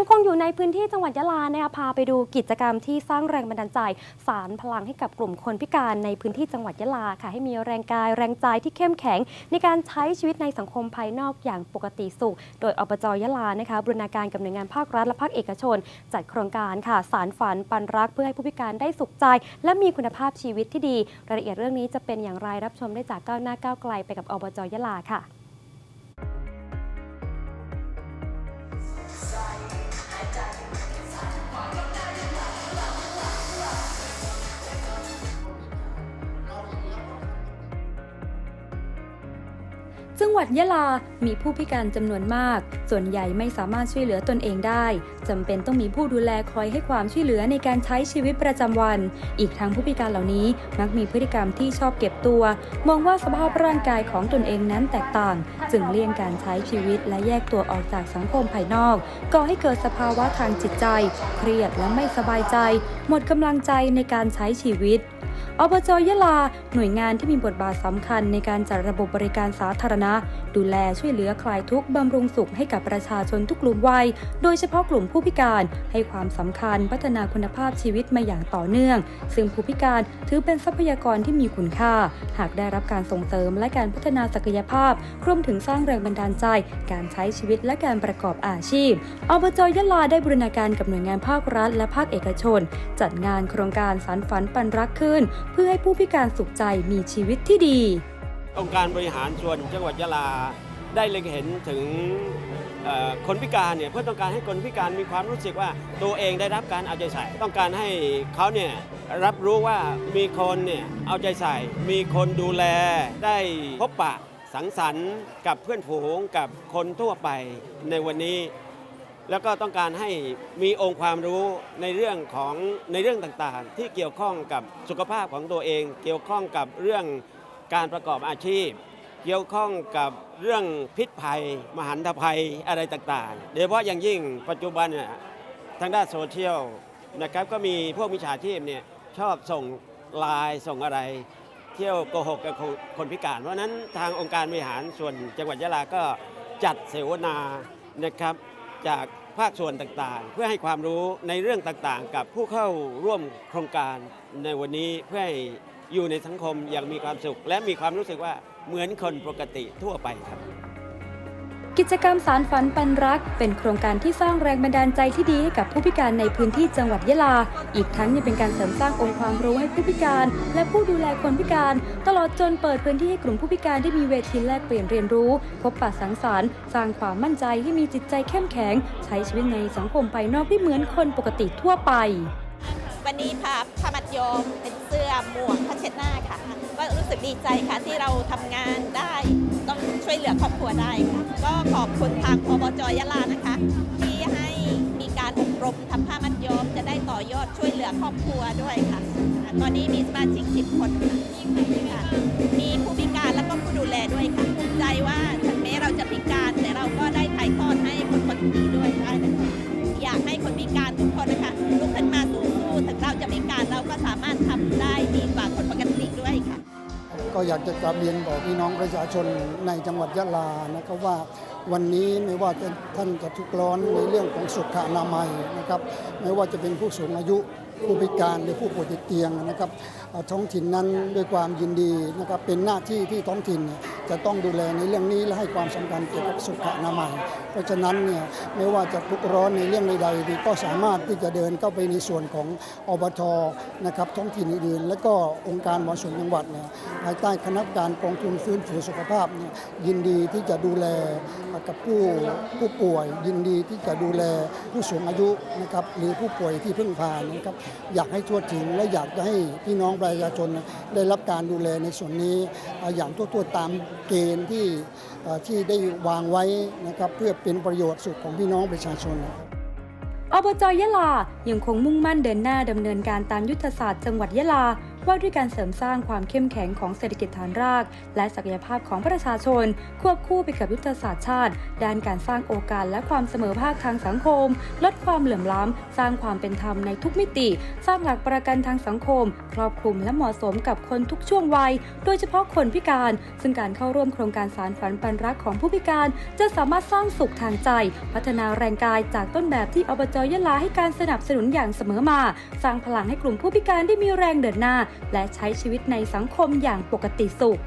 ยังคงอยู่ในพื้นที่จังหวัดยะลานะคะพาไปดูกิจกรรมที่สร้างแรงบันดาลใจ สารพลังให้กับกลุ่มคนพิการในพื้นที่จังหวัดยะลาค่ะ ให้มีแรงกายแรงใจที่เข้มแข็ง ในการใช้ชีวิตในสังคมภายนอกอย่างปกติสุข โดยอบจยะลานะคะบูรณาการกับหน่วยงานภาครัฐและภาคเอกชน จัดโครงการค่ะ สารฝันปันรักเพื่อให้ผู้พิการได้สุขใจ และมีคุณภาพชีวิตที่ดี รายละเอียดเรื่องนี้จะเป็นอย่างไรรับชมได้จากก้าวหน้าก้าวไกลไปกับอบจยะลาค่ะ จังหวัดยะลา มีผู้พิการจำนวนมาก ส่วนใหญ่ไม่สามารถช่วยเหลือตนเองได้จำเป็นต้องมีผู้ดูแลคอยให้ความช่วยเหลือในการใช้ชีวิตประจำวัน อีกทั้งผู้พิการเหล่านี้มักมีพฤติกรรมที่ชอบเก็บตัว มองว่าสภาพร่างกายของตนเองนั้นแตกต่าง จึงเลี่ยงการใช้ชีวิตและแยกตัวออกจากสังคมภายนอก ก่อให้เกิดสภาวะทางจิตใจ เครียดและไม่สบายใจ หมดกำลังใจในการใช้ชีวิตอบจยะลา หน่วยงานที่มีบทบาทสำคัญในการจัดระบบบริการสาธารณะดูแลช่วยเหลือคลายทุกข์บำรุงสุขให้กับประชาชนทุกกลุ่มวัย โดยเฉพาะกลุ่มผู้พิการให้ความสำคัญพัฒนาคุณภาพชีวิตมาอย่างต่อเนื่อง ซึ่งผู้พิการถือเป็นทรัพยากรที่มีคุณค่า หากได้รับการส่งเสริมและการพัฒนาศักยภาพ รวมถึงสร้างแรงบันดาลใจ การใช้ชีวิตและการประกอบอาชีพอบจยะลาได้บูรณาการกับหน่วยงานภาครัฐและภาคเอกชน จัดงานโครงการสารฝันปันรักขึ้น เพื่อให้ผู้พิการสุขใจมีชีวิตที่ดี องค์การบริหารส่วนจังหวัดยะลา ได้เล็งเห็นถึงคนพิการเนี่ยเพื่อต้องการให้คนพิการมีความรู้สึกว่าตัวเองได้รับการเอาใจใส่ ต้องการให้เขาเนี่ยรับรู้ว่ามีคนเนี่ยเอาใจใส่ มีคนดูแลได้พบปะสังสรรค์กับเพื่อนฝูงกับคนทั่วไปในวันนี้ แล้วก็ต้องการให้มีองค์ความรู้ในเรื่องของในเรื่องต่างๆ ที่เกี่ยวข้องกับสุขภาพของตัวเอง เกี่ยวข้องกับเรื่อง การประกอบอาชีพ เกี่ยวข้องกับเรื่องพิษภัย มหันตภัยอะไรต่างๆ โดยเฉพาะอย่างยิ่งปัจจุบันน่ะทางด้านโซเชียลนะครับก็มีพวกมิจฉาชีพเนี่ยชอบส่งไลน์ส่งอะไร เที่ยวโกหกกับคนพิการ เพราะฉะนั้นทางองค์การบริหารส่วนจังหวัดยะลาก็จัดเสวนานะครับจากภาคส่วนต่างๆ เพื่อให้ความรู้ในเรื่องต่างๆ กับผู้เข้าร่วมโครงการในวันนี้เพื่อให้ อยู่ในสังคมอย่างมีความสุข และมีความรู้สึกว่าเหมือนคนปกติทั่วไปครับกิจกรรมสารฝันปันรัก เป็นโครงการที่สร้างแรงบันดาลใจที่ดีให้กับผู้พิการในพื้นที่จังหวัดยะลา อีกทั้งยังเป็นการเสริมสร้างองค์ความรู้ให้ผู้พิการ และผู้ดูแลคนพิการ ตลอดจนเปิดพื้นที่ให้กลุ่มผู้พิการได้มีเวทีแลกเปลี่ยนเรียนรู้ พบปะสังสรรค์สร้างความมั่นใจให้มีจิตใจเข้มแข็ง ใช้ชีวิตในสังคมภายนอกที่เหมือนคนปกติทั่วไป วันนี้พาพมัดโยมเป็นเสื้อหมวก ดหน้าค่ะ ก็รู้สึกดีใจค่ะที่เราทำงานได้ ต้องช่วยเหลือครอบครัวได้ค่ะ ก็ขอบคุณทางอบจยะลานะคะ ที่ให้มีการอบรมทำผ้ามัดย้อมจะได้ต่อยอดช่วยเหลือครอบครัวด้วยค่ะ ตอนนี้มีสมาชิก10คนค่ะค่ะมีผู้พิการแล้วก็ผู้ดูแลด้วยค่ะ ก็อยากจะกราบเรียนบอกพี่น้องประชาชนในจังหวัดยะลานะครับว่าวันนี้ไม่ว่าจะท่านจะทุกข์ร้อนในเรื่องของสุขอนามัยนะครับ ไม่ว่าจะเป็นผู้สูงอายุ ผู้พิการหรือผู้ป่วยติดเตียงนะครับท้องถิ่นนั้นด้วยความยินดีนะครับเป็นหน้าที่ที่ท้องถิ่นจะต้องดูแลในเรื่องนี้และให้ความสำคัญเกี่ยวกับสุขอนามัย เพราะฉะนั้นเนี่ยไม่ว่าจะทุกร้อนในเรื่องใดดีก็สามารถที่จะเดินเข้าไปในส่วนของอบทนะครับท้องถิ่นอื่นๆและก็องค์การหารส่วนจังหวัดเนี่ยภายใต้คณะกรรมการกองทุนฟื้นฟูสุขภาพเนี่ยยินดีที่จะดูแลกับผู้ผู้ป่วย ยินดีที่จะดูแลผู้สูงอายุนะครับหรือผู้ป่วยที่เพิ่งผ่านนะครับอยากให้ทั่วถึง และอยากจะให้พี่น้องประชาชนได้รับการดูแลในส่วนนี้อย่างทั่วๆตามเกณฑ์ที่ที่ได้วางไว้นะครับเพื่อเป็นประโยชน์สุขของพี่น้องประชาชนอบจยะลายังคงมุ่งมั่นเดินหน้าดำเนินการตามยุทธศาสตร์จังหวัดยะลาว่าด้วยการเสริมสร้างความเข้มแข็งของเศรษฐกิจฐานราก และศักยภาพของประชาชน ควบคู่ไปกับยุทธศาสตร์ชาติ ด้านการสร้างโอกาสและความเสมอภาคทางสังคม ลดความเหลื่อมล้ำ สร้างความเป็นธรรมในทุกมิติ สร้างหลักประกันทางสังคม ครอบคลุมและเหมาะสมกับคนทุกช่วงวัย โดยเฉพาะคนพิการ ซึ่งการเข้าร่วมโครงการสารฝันปันรักของผู้พิการ จะสามารถสร้างสุขทางใจ พัฒนาแรงกายจากต้นแบบที่อบจยะลาให้การสนับสนุนอย่างเสมอมา สร้างพลังให้กลุ่มผู้พิการได้มีแรงเดินหน้าและใช้ชีวิตในสังคมอย่างปกติสุข